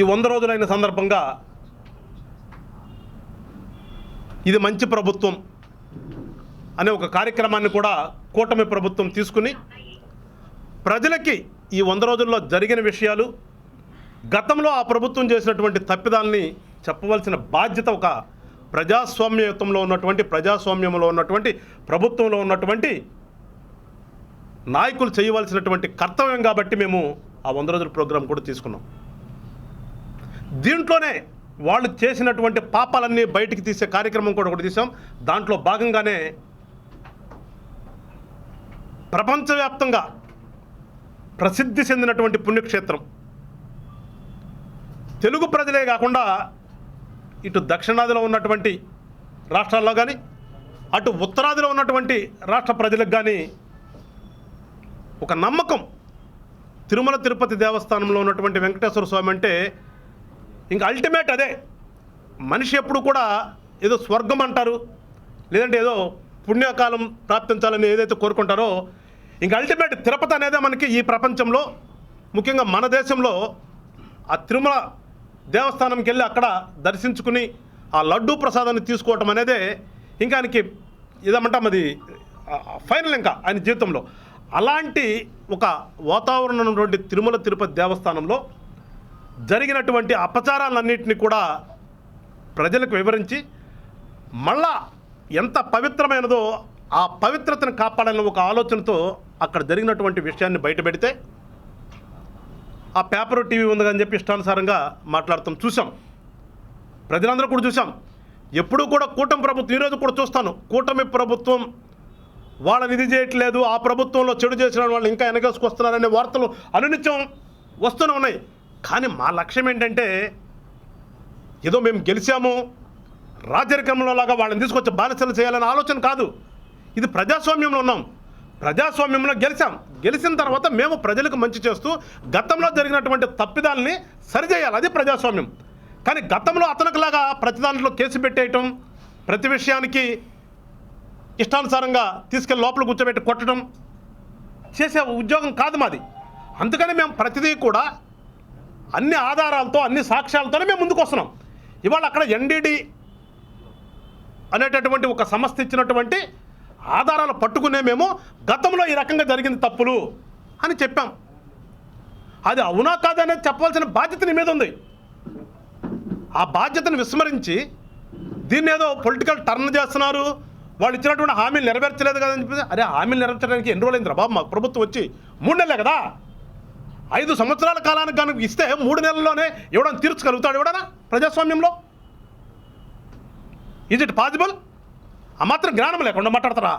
ఈ వంద రోజులైన సందర్భంగా ఇది మంచి ప్రభుత్వం అనే ఒక కార్యక్రమాన్ని కూడా కూటమి ప్రభుత్వం తీసుకుని ప్రజలకి ఈ వంద రోజుల్లో జరిగిన విషయాలు గతంలో ఆ ప్రభుత్వం చేసినటువంటి తప్పిదాల్ని చెప్పవలసిన బాధ్యత ఒక ప్రజాస్వామ్యయుతంలో ఉన్నటువంటి ప్రజాస్వామ్యంలో ఉన్నటువంటి ప్రభుత్వంలో ఉన్నటువంటి నాయకులు చేయవలసినటువంటి కర్తవ్యం కాబట్టి మేము ఆ వంద రోజుల ప్రోగ్రాం కూడా తీసుకున్నాం. దీంట్లోనే వాళ్ళు చేసినటువంటి పాపాలన్నీ బయటికి తీసే కార్యక్రమం కూడా ఒకటి తీసాం. దాంట్లో భాగంగానే ప్రపంచవ్యాప్తంగా ప్రసిద్ధి చెందినటువంటి పుణ్యక్షేత్రం. తెలుగు ప్రజలే కాకుండా ఇటు దక్షిణాదిలో ఉన్నటువంటి రాష్ట్రాల్లో కానీ అటు ఉత్తరాదిలో ఉన్నటువంటి రాష్ట్ర ప్రజలకు కానీ ఒక నమ్మకం. తిరుమల తిరుపతి దేవస్థానంలో ఉన్నటువంటి వెంకటేశ్వర స్వామి అంటే ఇంకా అల్టిమేట్ అదే. మనిషి ఎప్పుడు కూడా ఏదో స్వర్గం అంటారు లేదంటే ఏదో పుణ్యకాలం ప్రాప్తించాలని ఏదైతే కోరుకుంటారో ఇంకా అల్టిమేట్ తిరుపతి అనేదే మనకి ఈ ప్రపంచంలో ముఖ్యంగా మన దేశంలో ఆ తిరుమల దేవస్థానంకి వెళ్ళి అక్కడ దర్శించుకుని ఆ లడ్డూ ప్రసాదాన్ని తీసుకోవటం అనేదే ఇంకా ఆయనకి ఇదేమంటాం అది ఫైనల్ ఇంకా ఆయన జీవితంలో. అలాంటి ఒక వాతావరణం ఉన్నటువంటి తిరుమల తిరుపతి దేవస్థానంలో జరిగినటువంటి అపచారాలన్నింటినీ కూడా ప్రజలకు వివరించి మళ్ళా ఎంత పవిత్రమైనదో ఆ పవిత్రతను కాపాడాలని ఒక ఆలోచనతో అక్కడ జరిగినటువంటి విషయాన్ని బయటపెడితే ఆ పేపర్ టీవీ ఉందని చెప్పి ఇష్టానుసారంగా మాట్లాడతాం. చూసాం ప్రజలందరూ కూడా చూసాం ఎప్పుడూ కూడా కూటమి ప్రభుత్వం ఈరోజు కూడా చూస్తాను. కూటమి ప్రభుత్వం వాళ్ళని ఇది చేయట్లేదు ఆ ప్రభుత్వంలో చెడు చేసిన వాళ్ళు ఇంకా వెనకేసుకొస్తున్నారనే వార్తలు అనునిత్యం వస్తూనే ఉన్నాయి. కానీ మా లక్ష్యం ఏంటంటే ఏదో మేము గెలిచాము రాజరికంలో లాగా వాళ్ళని తీసుకొచ్చి బానిసలు చేయాలనే ఆలోచన కాదు. ఇది ప్రజాస్వామ్యంలో ఉన్నాం. ప్రజాస్వామ్యంలో గెలిచాం. గెలిచిన తర్వాత మేము ప్రజలకు మంచి చేస్తూ గతంలో జరిగినటువంటి తప్పిదాలని సరిచేయాలి. అది ప్రజాస్వామ్యం. కానీ గతంలో అతనికిలాగా ప్రతి దాంట్లో కేసు పెట్టేయటం ప్రతి విషయానికి ఇష్టానుసారంగా తీసుకెళ్ళి లోపల కూర్చోబెట్టి కొట్టడం చేసే ఉద్యోగం కాదు మాది. అందుకని మేము ప్రతిదీ కూడా అన్ని ఆధారాలతో అన్ని సాక్ష్యాలతోనే మేము ముందుకు వస్తున్నాం ఇవాళ అక్కడ ఎన్డీడీ అనేటటువంటి ఒక సంస్థ ఇచ్చినటువంటి ఆధారాలు పట్టుకునే మేము గతంలో ఈ రకంగా జరిగింది తప్పులు అని చెప్పాం. అది అవునా కాదనేది చెప్పవలసిన బాధ్యత నీ మీద ఉంది. ఆ బాధ్యతను విస్మరించి దీన్ని ఏదో పొలిటికల్ టర్న్ చేస్తున్నారు. వాళ్ళు ఇచ్చినటువంటి హామీలు నెరవేర్చలేదు కదా అని చెప్పి అరే హామీలు నెరవేర్చడానికి ఎన్ని రోజులైంది బాబు మా ప్రభుత్వం వచ్చి? మూడు నెలలే కదా? ఐదు సంవత్సరాల కాలానికి కనుక ఇస్తే మూడు నెలల్లోనే ఎవడని తీర్చగలుగుతాడు ఎవడనా ప్రజాస్వామ్యంలో? ఈజ్ ఇట్ పాసిబుల్ ఆ మాత్రం జ్ఞానం లేకుండా మాట్లాడతారా?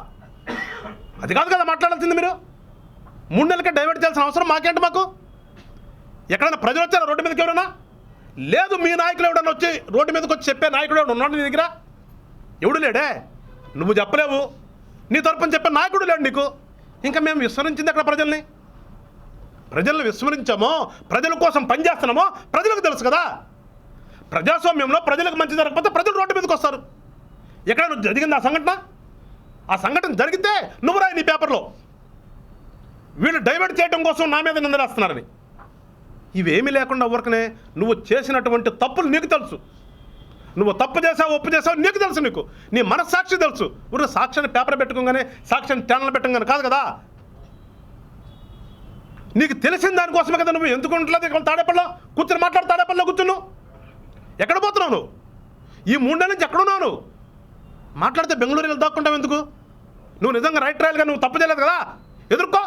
అది కాదు కదా మాట్లాడాల్సింది మీరు. మూడు నెలలకే డైవర్ట్ చేయాల్సిన అవసరం మాకేంటి మాకు? ఎక్కడైనా ప్రజలు వచ్చారా రోడ్డు మీదకి ఎవరైనా? లేదు మీ నాయకులు ఎవడన్నా వచ్చి రోడ్డు మీదకి వచ్చి చెప్పే నాయకుడు ఎవడు ఉన్నాడు నీ దగ్గర? ఎవడు లేడే? నువ్వు చెప్పలేవు. నీ తరపున చెప్పే నాయకుడు లేడు నీకు. ఇంకా మేము విస్మరించింది అక్కడ ప్రజల్ని? ప్రజల్ని విస్మరించామో ప్రజల కోసం పనిచేస్తున్నామో ప్రజలకు తెలుసు కదా. ప్రజాస్వామ్యంలో ప్రజలకు మంచి జరగకపోతే ప్రజలు రోడ్డు మీదకి వస్తారు. ఎక్కడ నువ్వు జరిగింది ఆ సంఘటన? ఆ సంఘటన జరిగితే నువ్వు రాయి నీ పేపర్లో. వీళ్ళు డైవర్ట్ చేయడం కోసం నా మీద నిందలేస్తున్నారని ఇవేమీ లేకుండా ఊరకనే నువ్వు చేసినటువంటి తప్పులు నీకు తెలుసు. నువ్వు తప్పు చేసావు ఒప్పు చేసావు నీకు తెలుసు నీకు. నీ మనస్సాక్షి తెలుసు. ఊరు సాక్షిని పేపర్ పెట్టుకోగానే సాక్షిని టెన్లు పెట్టగానే కాదు కదా. నీకు తెలిసిన దానికోసమే కదా నువ్వు ఎందుకు ఉండలేదు ఇక్కడ తాడేపల్లో కూర్చొని మాట్లాడు తాడేపల్లో కూర్చున్నావు ఎక్కడ పోతున్నావు నువ్వు? ఈ మూడేళ్ళ నుంచి ఎక్కడున్నావు నువ్వు? మాట్లాడితే బెంగళూరు వెళ్ళి దాక్కుంటావు ఎందుకు? నువ్వు నిజంగా రైట్ రాయల్గా నువ్వు తప్పు చేయలేదు కదా? ఎదుర్కో.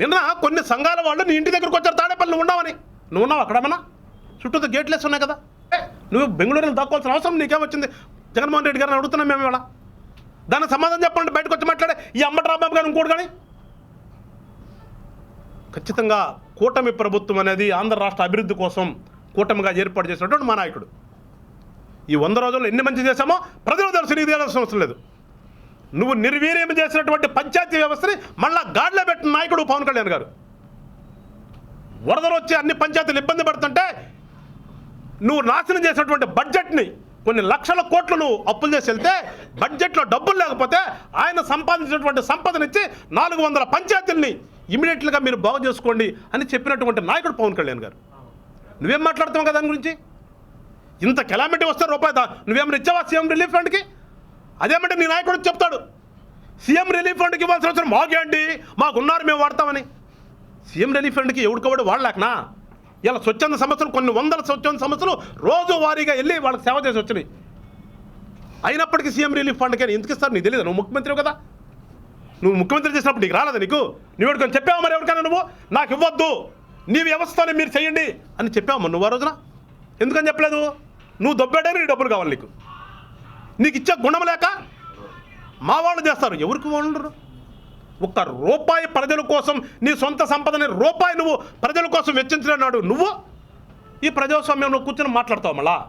నిన్న కొన్ని సంఘాల వాళ్ళు నీ ఇంటి దగ్గరకు వచ్చారు తాడేపల్లి నువ్వు ఉన్నావని. నువ్వు ఉన్నావు అక్కడమన్నా చుట్టూ గేట్లు ఉన్నాయి కదా? నువ్వు బెంగళూరులో దాక్కోవాల్సిన అవసరం నీకేమొచ్చింది జగన్మోహన్ రెడ్డి గారిని అడుగుతున్నాం మేము ఇవాళ. దానికి సమాధానం చెప్పండి బయటకు వచ్చి మాట్లాడే ఈ అమ్మటి రాబాబు గారు ఇంకోటి కానీ? ఖచ్చితంగా కూటమి ప్రభుత్వం అనేది ఆంధ్ర రాష్ట్ర అభివృద్ధి కోసం కూటమిగా ఏర్పాటు చేసినటువంటి మా నాయకుడు. ఈ వంద రోజుల్లో ఎన్ని మంచి చేశామో ప్రజలు తెలుసు నీకు తెలియాల్సిన అవసరం లేదు. నువ్వు నిర్వీర్యం చేసినటువంటి పంచాయతీ వ్యవస్థని మళ్ళా గాడిలో పెట్టిన నాయకుడు పవన్ కళ్యాణ్ గారు. వరదలు వచ్చి అన్ని పంచాయతీలు ఇబ్బంది పడుతుంటే నువ్వు నాశనం చేసినటువంటి బడ్జెట్ని కొన్ని లక్షల కోట్లు నువ్వు అప్పులు చేసి వెళ్తే బడ్జెట్లో డబ్బులు లేకపోతే ఆయన సంపాదించినటువంటి సంపదనిచ్చి నాలుగు వందల పంచాయతీల్ని ఇమీడియట్గా మీరు బాగు చేసుకోండి అని చెప్పినటువంటి నాయకుడు పవన్ కళ్యాణ్ గారు. నువ్వేం మాట్లాడుతావు కదా దాని గురించి? ఇంత కెలామిటీ వస్తే రూపాయి నువ్వేమైనా ఇచ్చావా సీఎం రిలీఫ్ ఫండ్కి? అదేమంటే నీ నాయకుడు చెప్తాడు. సీఎం రిలీఫ్ ఫండ్కి ఇవ్వాల్సిన అవసరం మాకేంటి? మాకున్నారు మేము వాడతామని. CM relief ఫండ్కి ఎవడికవాడు వాడలేకనా? ఇలా స్వచ్ఛంద సంస్థలు కొన్ని వందల స్వచ్ఛంద సంస్థలు రోజు వారీగా వెళ్ళి వాళ్ళకి సేవ చేసి వచ్చినాయి. అయినప్పటికీ సీఎం రిలీఫ్ ఫండ్కి ఎందుకు ఇస్తారు? నీకు తెలియదు నువ్వు ముఖ్యమంత్రి కదా. నువ్వు ముఖ్యమంత్రి చేసినప్పుడు నీకు రాలేదా నీకు? నువ్వు ఎవరికైనా చెప్పావా మరి ఎవరికైనా నువ్వు? నాకు ఇవ్వద్దు. నీ వ్యవస్థని మీరు చేయండి అని చెప్పావు నువ్వు ఆ రోజున? ఎందుకని చెప్పలేదు? నువ్వు దొబ్బేడే నీ డబ్బులు కావాలి నీకు. నీకు ఇచ్చే గుణం లేక మా వాళ్ళు చేస్తారు. ఎవరికి వాళ్ళు ఉండరు? ఒక్క రూపాయి ప్రజల కోసం నీ సొంత సంపదని రూపాయి నువ్వు ప్రజల కోసం వెచ్చించలేనాడు నువ్వు? ఈ ప్రజాస్వామ్యంలో కూర్చొని మాట్లాడతావు మళ్ళా?